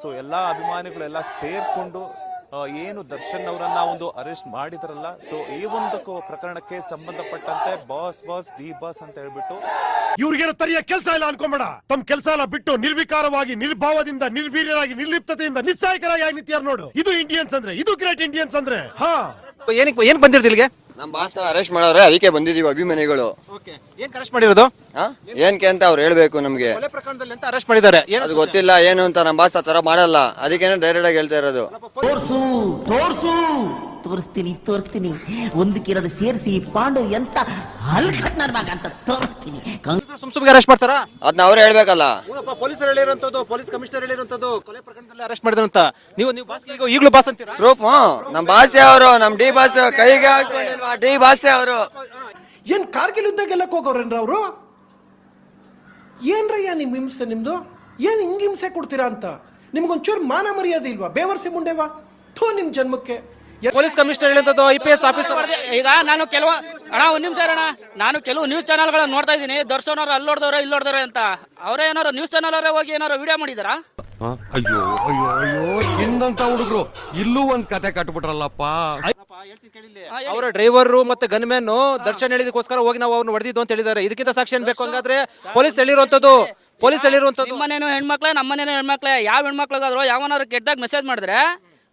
So ಎಲ್ಲ ಅಭಿಮಾನಿಗಳೆಲ್ಲ ಸೇರ್ಕೊಂಡು ಏನು ದರ್ಶನ್ ಅವರನ್ನ ಒಂದು ಅರೆಸ್ಟ್ ಮಾಡಿದ್ರಲ್ಲ ಸೊ ಈ ಒಂದು ಪ್ರಕರಣಕ್ಕೆ ಸಂಬಂಧಪಟ್ಟಂತೆ ಬಾಸ್ ಬಾಸ್ ಡಿ ಬಾಸ್ ಅಂತ ಹೇಳ್ಬಿಟ್ಟು ಇವ್ರಿಗೇನು ತರಿಯ ಕೆಲಸ ಇಲ್ಲ ಅನ್ಕೊಂಬೇಡ. ತಮ್ಮ ಕೆಲಸ ಎಲ್ಲ ಬಿಟ್ಟು ನಿರ್ವಿಕಾರವಾಗಿ ನಿರ್ಭಾವದಿಂದ ನಿರ್ವೀರ್ಯರಾಗಿ ನಿರ್ಲಿಪ್ತತೆಯಿಂದ ನಿಸ್ಸಾಯಕರಾಗಿ ಆಗ್ನಿತ್ಯಾರ ನಿಂತಿಯಾರ ನೋಡು. ಇದು ಇಂಡಿಯನ್ಸ್ ಅಂದ್ರೆ ಇದು ಗ್ರೇಟ್ ಇಂಡಿಯನ್ಸ್ ಅಂದ್ರೆ. ಹಾ. ಏನಕ್ಕೆ ಏನ್ ಬಂದಿರ್ತಿಲ್ಗೆ ನಮ್ ಬಾಸ್ ಅರೆಸ್ಟ್ ಮಾಡವ್ರೆ ಅದಕ್ಕೆ ಬಂದಿದೀವಿ ಅಭಿಮಾನಿಗಳು. ಓಕೆ ಏನ್ ಅರೆಸ್ಟ್ ಮಾಡಿರೋದು? ಆ? ಏನ್ಕೆ ಅಂತ ಅವ್ರು ಹೇಳ್ಬೇಕು ನಮ್ಗೆ. ಕೊಲೆ ಪ್ರಕರಣದಲ್ಲಿ ಅಂತ ಅರೆಸ್ಟ್ ಮಾಡಿದ್ದಾರೆ. ಏನು ಅದು ಗೊತ್ತಿಲ್ಲ ಏನು ಅಂತ ನಮ್ಮ ಭಾಷೆ ಆ ತರ ಮಾಡಲ್ಲ. ಅದಕ್ಕೇನೆ ಡೈರೆಕ್ಟ್ ಆಗಿ ಹೇಳ್ತಾ ಇರೋದು. ತೋರ್ಸು ತೋರ್ಸು! ತೋರಿಸ್ತೀನಿ ತೋರಿಸ್ತೀನಿ. ಒಂದಕ್ಕೆರಡು ಸೇರಿಸಿ ಪಾಂಡು ಎಂತ ಹಲ್ಕಟ್ ಅಂತ ತೋರಿಸ್ತೀನಿ. ಕಂ- ಸುಮ್ ಸುಮ್ಗೆ ಅರೆಸ್ಟ್ ಮಾಡ್ತಾರಾ? ಅದನ್ನ ಅವ್ರು ಹೇಳ್ಬೇಕಲ್ಲ. ಹೂನಪ್ಪ ಪೊಲೀಸರು ಹೇಳಿರುವಂತದ್ದು ಪೊಲೀಸ್ ಕಮಿಷನರ್ ಹೇಳಿರುವಂತದ್ದು ಕೊಲೆ ಪ್ರಕರಣದಲ್ಲಿ ಅರೆಸ್ಟ್ ಮಾಡಿದ್ರಂತ. ನೀವು ನೀವು ಬಾಸ್ ಈಗ ಈಗಲೂ ಬಾಸ್ ಅಂತೀರಾ? ಪ್ರೂಫ್ ನಮ್ಮ ಬಾಸೆ ಅವರು ನಮ್ ಡಿ ಬಾಸ್ ಕೈಗೆ ಹಾಕೊಂಡಿಲ್ವಾ ಡಿ ಭಾಷೆ ಅವರು. ಏನ್ ಕಾರ್ಗಿಲ್ ಯುದ್ಧ ಗೆಲ್ಲಕ್ ಹೋಗೋರೇನ್ರ ಅವರು? ಏನ್ರಯ್ಯ ನಿಮ್ ಹಿಂಸೆ ನಿಮ್ದು? ಏನ್ ಹಿಂಗೆ ಹಿಂಸೆ ಕೊಡ್ತೀರಾ ಅಂತ? ನಿಮ್ಗೊಂಚೂರು ಮಾನ ಮರ್ಯಾದೆ ಇಲ್ವಾ? ಬೇವರ್ಸಿ ಮುಂಡೆವಾ? ಥೋ ನಿಮ್ ಜನ್ಮಕ್ಕೆ. ಪೊಲೀಸ್ ಕಮಿಷನರ್ ಹೇಳಿದ್ದು ಐ ಪಿ ಎಸ್ ಆಫೀಸರ್ ಈಗ ನಾನು ಕೆಲವು ಅಣ್ಣ ಒಂದ್ ನಿಮಿಷ ಅಣ್ಣ. ನಾನು ಕೆಲವು ನ್ಯೂಸ್ ಚಾನಲ್ಗಳನ್ನ ನೋಡ್ತಾ ಇದ್ದೀನಿ. ದರ್ಶನ್ ಅವ್ರು ಅಲ್ಲಿ ನೋಡಿದವ್ರ ಇಲ್ಲಿ ನೋಡಿದವ್ರ ಅಂತ. ಅವರೇ ಏನಾರು ನ್ಯೂಸ್ ಚಾನಲ್ ಅವರೇ ಹೋಗಿ ಏನಾರು ವಿಡಿಯೋ ಮಾಡಿದಾರಾ? ಅಯ್ಯೋ ಅಯ್ಯೋ ಅಯ್ಯೋ ಚಿನ್ನಂತ ಹುಡುಗರು. ಇಲ್ಲೂ ಒಂದ್ ಕತೆ ಕಟ್ಬಿಟ್ರಲ್ಲಪ್ಪ. ಅವರ ಡ್ರೈವರ್ ಮತ್ತೆ ಗನ್ಮ್ಯಾನ್ ದರ್ಶನ್ ಹೇಳಿದಕ್ಕೋಸ್ಕರ ಹೋಗಿ ನಾವು ಅವ್ರನ್ನ ಹೊಡೆದಿದ್ದು ಅಂತ ಹೇಳಿದ್ದಾರೆ. ಇದಕ್ಕಿಂತ ಸಾಕ್ಷಿ ಏನ್ ಬೇಕು ಹಂಗಾದ್ರೆ? ಪೊಲೀಸ್ ಹೇಳಿರುವಂತದ್ದು ಪೊಲೀಸ್ ಹೇಳಿರುವಂತದ್ದು ಮನೇನು ಹೆಣ್ಮಕ್ಳೆ ನಮ್ಮ ನಮ್ಮನೇನು ಹೆಣ್ಮಕ್ಳೆ ಯಾವ ಹೆಣ್ಮಕ್ಳಿಗಾದ್ರು ಯಾವನಾದ್ರು ಕೆಟ್ಟದಾಗ ಮೆಸೇಜ್ ಮಾಡಿದ್ರೆ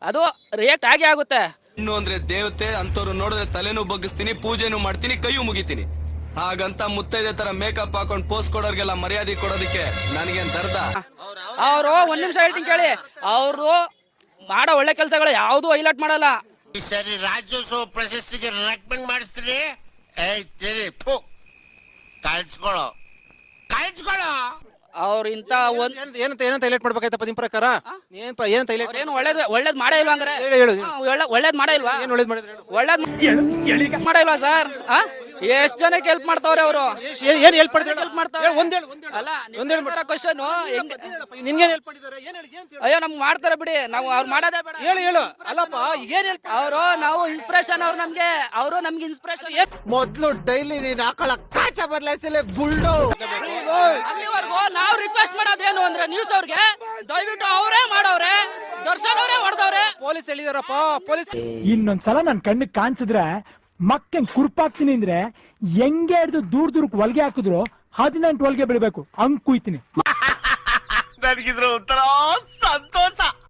ಅದು ರಿಯಾಕ್ಟ್ ಆಗಿ ಆಗುತ್ತೆ. ಹೆಣ್ಣು ಅಂದ್ರೆ ದೇವತೆ ಅಂತವ್ರು ನೋಡಿದ್ರೆ ತಲೆನೂ ಬಗ್ಗಿಸ್ತೀನಿ ಪೂಜೆನೂ ಮಾಡ್ತೀನಿ ಕೈಯೂ ಮುಗಿತೀನಿ. ಹಾಗಂತ ಮುತ್ತೈದೆ ತರ ಮೇಕಪ್ ಹಾಕೊಂಡ್ ಪೋಸ್ಟ್ ಕೊಡೋರ್ಗೆಲ್ಲ ಮರ್ಯಾದೆ ಕೊಡೋದಕ್ಕೆ ನನಗೇನ್ ದರ್ದ ಅವರು ಒಂದ್ ನಿಮಿಷ ಹೇಳ್ತೀನಿ ಕೇಳಿ. ಅವರು ಮಾಡೋ ಒಳ್ಳೆ ಕೆಲಸಗಳು ಯಾವುದು ಹೈಲೈಟ್ ಮಾಡಲ್ಲ. ಈ ಸರಿ ರಾಜ್ಯೋತ್ಸವ ಪ್ರಶಸ್ತಿಗೆ ರೆಕಮೆಂಡ್ ಮಾಡಿಸ್ತೀನಿ. ಏಯ್ ತಿರಿ ಫು ಕಾಯಿಸ್ಕೊಳ್ಳೋ ಕಾಯಿಸ್ಕೊಳ್ಳೋ ಅವ್ರ ಇಂತ ಒಂದ್ ಏನ್- ಏನಂತ ಏನಂತ ಹೈಲೈಟ್ ಮಾಡ್ಬೇಕಾಯ್ತಪ್ಪ ನಿಮ್ ಪ್ರಕಾರ? ಏನಪ್ಪ ಏನಂತ ಹೈಲೈಟ್ ಏನು ಒಳ್ಳೇದ್ ಒಳ್ಳೇದ್ ಮಾಡೇ ಇಲ್ವಾ ಅಂದ್ರೆ? ಹೇಳು, ಹೇಳು. ಹಾ, ಒಳ್ಳೆ- ಒಳ್ಳೇದ್ ಮಾಡೇ ಇಲ್ವಾ? ಏನ್ ಒಳ್ಳೇದ್ ಮಾಡಿದ್ರೆ ಹೇಳು. ಒಳ್ಳೇದ್ ಮಾಡೇ ಇಲ್ವಾ ಸರ್? ಎಷ್ಟ್ ಜನಕ್ಕೆ ಹೆಲ್ಪ್ ಮಾಡ್ತಾವ್ರೆ ಅವರು? ಏನ್ ಏನ್ ಹೆಲ್ಪ್ ಮಾಡಿದ್ರೆ? ಹೆಲ್ಪ್ ಮಾಡ್ತಾರೆ ಒಂದ್ ಹೇಳು, ಒಂದ್ ಅಲ್ಲ. ಕ್ವಶನ್ ನಿನ್ಗೆ ಹೆಲ್ಪ್ ಮಾಡಿದ್ದಾರೆ? ಏನ್ ಹೇಳಿ ಏನ್ ಅಯ್ಯೋ ನಮ್ಗೆ ಮಾಡ್ತಾರೆ ಬಿಡಿ. ನಾವು ಅವ್ರು ಮಾಡೋದೇ ಬೇಡ. ಹೇಳು ಹೇಳು. ಅಲ್ಲಪ್ಪ ಏನ್ ಹೆಲ್ಪ್ ಅವರು ನಾವು ಇನ್ಸ್ಪಿರೇಷನ್ ಅವ್ರು ನಮ್ಗೆ. ಅವರು ನಮ್ಗೆ ಇನ್ಸ್ಪಿರೇಷನ್ ಮೊದ್ಲು ಡೈಲಿ ನೀನ್ ಹಾಕೊಳ ಕಾಚ ಬದಲಾಯಿಸಲೇ ಗುಳ್ಳು. ಅಲ್ಲಿವರೆಗೂ ನಾವು ರಿಕ್ವೆಸ್ಟ್ ಮಾಡೋದೇನು ಅಂದ್ರೆ ನ್ಯೂಸ್ ಅವ್ರಿಗೆ ದಯವಿಟ್ಟು ಅವರೇ ಮಾಡವ್ರೆ ದರ್ಶನ್ ಅವರೇ ಹೊಡೆದವ್ರೆ. ಪೊಲೀಸ್ ಹೇಳಿದಾರಪ್ಪ ಪೊಲೀಸ್ ಇನ್ನೊಂದ್ಸಲ ನನ್ ಕಣ್ಣಿಗೆ ಕಾಣಿಸಿದ್ರೆ ಮಕ್ಕ ಕುರ್ಪಾಕ್ತೀನಿ ಅಂದ್ರೆ ಹೆಂಗೆ ಹಿಡ್ದು ದೂರ ದೂರಕ್ಕೆ ಹೊಲ್ಗೆ ಹಾಕಿದ್ರು ಹದಿನೆಂಟು ಹೊಲ್ಗೆ ಬಿಡ್ಬೇಕು ಹಂಗ್ ಕುಯ್ತೀನಿ. ನನಗಿದ್ರ ಸಂತೋಷ.